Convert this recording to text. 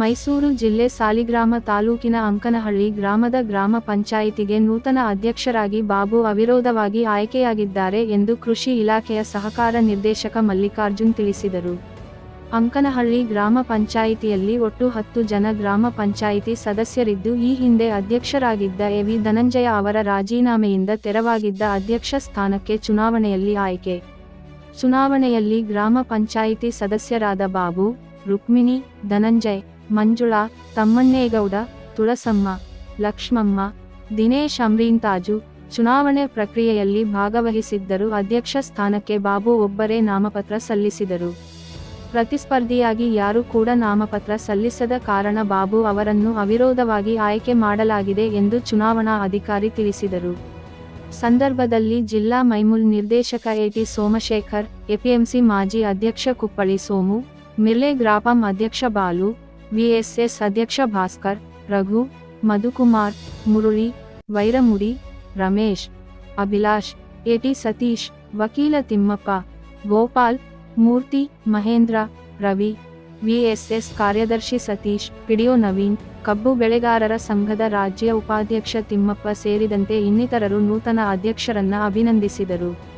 ಮೈಸೂರು ಜಿಲ್ಲೆ ಸಾಲಿಗ್ರಾಮ ತಾಲೂಕಿನ ಅಂಕನಹಳ್ಳಿ ಗ್ರಾಮದ ಗ್ರಾಮ ಪಂಚಾಯಿತಿಗೆ ನೂತನ ಅಧ್ಯಕ್ಷರಾಗಿ ಬಾಬು ಅವಿರೋಧವಾಗಿ ಆಯ್ಕೆಯಾಗಿದ್ದಾರೆ ಎಂದು ಕೃಷಿ ಇಲಾಖೆಯ ಸಹಕಾರ ನಿರ್ದೇಶಕ ಮಲ್ಲಿಕಾರ್ಜುನ್ ತಿಳಿಸಿದರು. ಅಂಕನಹಳ್ಳಿ ಗ್ರಾಮ ಪಂಚಾಯಿತಿಯಲ್ಲಿ ಒಟ್ಟು ಹತ್ತು ಜನ ಗ್ರಾಮ ಪಂಚಾಯಿತಿ ಸದಸ್ಯರಿದ್ದು, ಈ ಹಿಂದೆ ಅಧ್ಯಕ್ಷರಾಗಿದ್ದ ಎವಿ ಧನಂಜಯ ಅವರ ರಾಜೀನಾಮೆಯಿಂದ ತೆರವಾಗಿದ್ದ ಅಧ್ಯಕ್ಷ ಸ್ಥಾನಕ್ಕೆ ಚುನಾವಣೆಯಲ್ಲಿ ಆಯ್ಕೆ. ಚುನಾವಣೆಯಲ್ಲಿ ಗ್ರಾಮ ಪಂಚಾಯಿತಿ ಸದಸ್ಯರಾದ ಬಾಬು, ರುಕ್ಮಿಣಿ, ಧನಂಜಯ್ ಮಂಜುಳಾ ತಮ್ಮಣ್ಣೇಗೌಡ ತುಳಸಮ್ಮ, ಲಕ್ಷ್ಮಮ್ಮ, ದಿನೇಶ್ ಅಮ್ರೀನ್ತಾಜು ಚುನಾವಣೆ ಪ್ರಕ್ರಿಯೆಯಲ್ಲಿ ಭಾಗವಹಿಸಿದ್ದರು. ಅಧ್ಯಕ್ಷ ಸ್ಥಾನಕ್ಕೆ ಬಾಬು ಒಬ್ಬರೇ ನಾಮಪತ್ರ ಸಲ್ಲಿಸಿದರು. ಪ್ರತಿಸ್ಪರ್ಧಿಯಾಗಿ ಯಾರು ಕೂಡ ನಾಮಪತ್ರ ಸಲ್ಲಿಸದ ಕಾರಣ ಬಾಬು ಅವರನ್ನು ಅವಿರೋಧವಾಗಿ ಆಯ್ಕೆ ಮಾಡಲಾಗಿದೆ ಎಂದು ಚುನಾವಣಾ ಅಧಿಕಾರಿ ತಿಳಿಸಿದರು. ಸಂದರ್ಭದಲ್ಲಿ ಜಿಲ್ಲಾ ಮೈಮೂಲ್ ನಿರ್ದೇಶಕ ಎಟಿ ಸೋಮಶೇಖರ್, ಎಪಿಎಂಸಿ ಮಾಜಿ ಅಧ್ಯಕ್ಷ ಕುಪ್ಪಳಿ ಸೋಮು, ಮಿರ್ಲೆ ಗ್ರಾಪಂ ಅಧ್ಯಕ್ಷ ಬಾಲು ವಿಎಸ್ಎಸ್ ಅಧ್ಯಕ್ಷ ಭಾಸ್ಕರ್, ರಘು, ಮಧುಕುಮಾರ್, ಮುರುಳಿ, ವೈರಮುಡಿ, ರಮೇಶ್, ಅಭಿಲಾಷ್, ಎಟಿ ಸತೀಶ್, ವಕೀಲ ತಿಮ್ಮಪ್ಪ, ಗೋಪಾಲ್, ಮೂರ್ತಿ, ಮಹೇಂದ್ರ, ರವಿ, ವಿಎಸ್ಎಸ್ ಕಾರ್ಯದರ್ಶಿ ಸತೀಶ್ ಪಿಡಿಯೋ ನವೀನ್, ಕಬ್ಬು ಬೆಳೆಗಾರರ ಸಂಘದ ರಾಜ್ಯ ಉಪಾಧ್ಯಕ್ಷ ತಿಮ್ಮಪ್ಪ ಸೇರಿದಂತೆ ಇನ್ನಿತರರು ನೂತನ ಅಧ್ಯಕ್ಷರನ್ನ ಅಭಿನಂದಿಸಿದರು.